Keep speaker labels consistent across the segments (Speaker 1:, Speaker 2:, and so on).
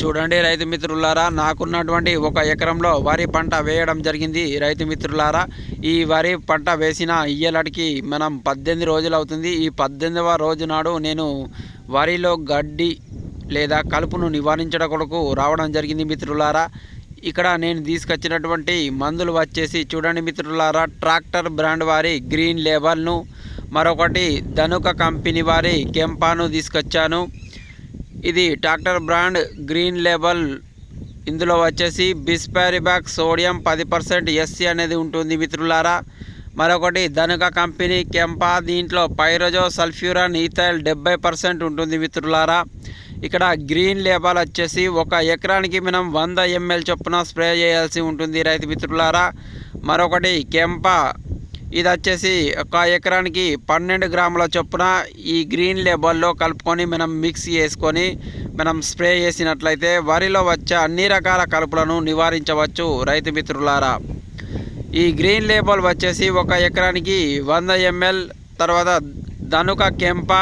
Speaker 1: చూడండి రైతు మిత్రులారా నాకున్నటువంటి ఒక ఎకరంలో వరి పంట వేయడం జరిగింది. రైతు మిత్రులారా ఈ వరి పంట వేసిన ఇయ్యలటికి మనం పద్దెనిమిది రోజులు అవుతుంది. ఈ పద్దెనిమిదవ రోజు నాడు నేను వరిలో గడ్డి లేదా కలుపును నివారించడం కొరకు రావడం జరిగింది మిత్రులారా. ఇక్కడ నేను తీసుకొచ్చినటువంటి మందులు వచ్చేసి చూడండి మిత్రులారా ట్రాక్టర్ బ్రాండ్ వారి గ్రీన్ లేబల్ను మరొకటి ధనుక కంపెనీ వారి కెంపాను తీసుకొచ్చాను. ఇది ట్రాక్టర్ బ్రాండ్ గ్రీన్ లేబల్. ఇందులో వచ్చేసి బిస్పారిబాక్ సోడియం పది పర్సెంట్ ఎస్సీ అనేది ఉంటుంది మిత్రులారా. మరొకటి ధనుక కంపెనీ కెంపా దీంట్లో పైరజో సల్ఫ్యూరన్ ఈథైల్ డెబ్బై పర్సెంట్ ఉంటుంది మిత్రులారా. ఇక్కడ గ్రీన్ లేబల్ వచ్చేసి ఒక ఎకరానికి మనం వంద ఎంఎల్ చొప్పున స్ప్రే చేయాల్సి ఉంటుంది రైతు మిత్రులారా. మరొకటి కెంపా ఇది వచ్చేసి ఒక ఎకరానికి పన్నెండు గ్రాముల చొప్పున ఈ గ్రీన్ లేబర్లో కలుపుకొని మనం మిక్స్ చేసుకొని మనం స్ప్రే చేసినట్లయితే వరిలో వచ్చే అన్ని రకాల కలుపులను నివారించవచ్చు రైతు మిత్రులారా. ఈ గ్రీన్ లేబుల్ వచ్చేసి ఒక ఎకరానికి వంద ఎంఎల్ తర్వాత ధనుక కెంప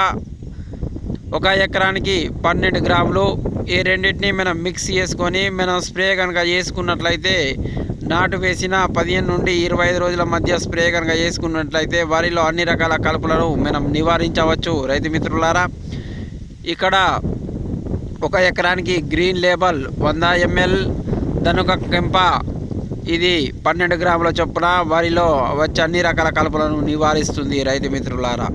Speaker 1: ఒక ఎకరానికి పన్నెండు గ్రాములు. ఈ రెండింటిని మనం మిక్స్ చేసుకొని మనం స్ప్రే కనుక చేసుకున్నట్లయితే నాటు వేసిన పదిహేను నుండి ఇరవై ఐదు రోజుల మధ్య స్ప్రే కనుక చేసుకున్నట్లయితే వరిలో అన్ని రకాల కలుపులను మనం నివారించవచ్చు. రైతు మిత్రులారా ఇక్కడ ఒక ఎకరానికి గ్రీన్ లేబల్ వంద ఎంఎల్ ధనుక కెంప ఇది పన్నెండు గ్రాముల చొప్పున వరిలో వచ్చే అన్ని రకాల కలుపులను నివారిస్తుంది రైతు మిత్రులారా.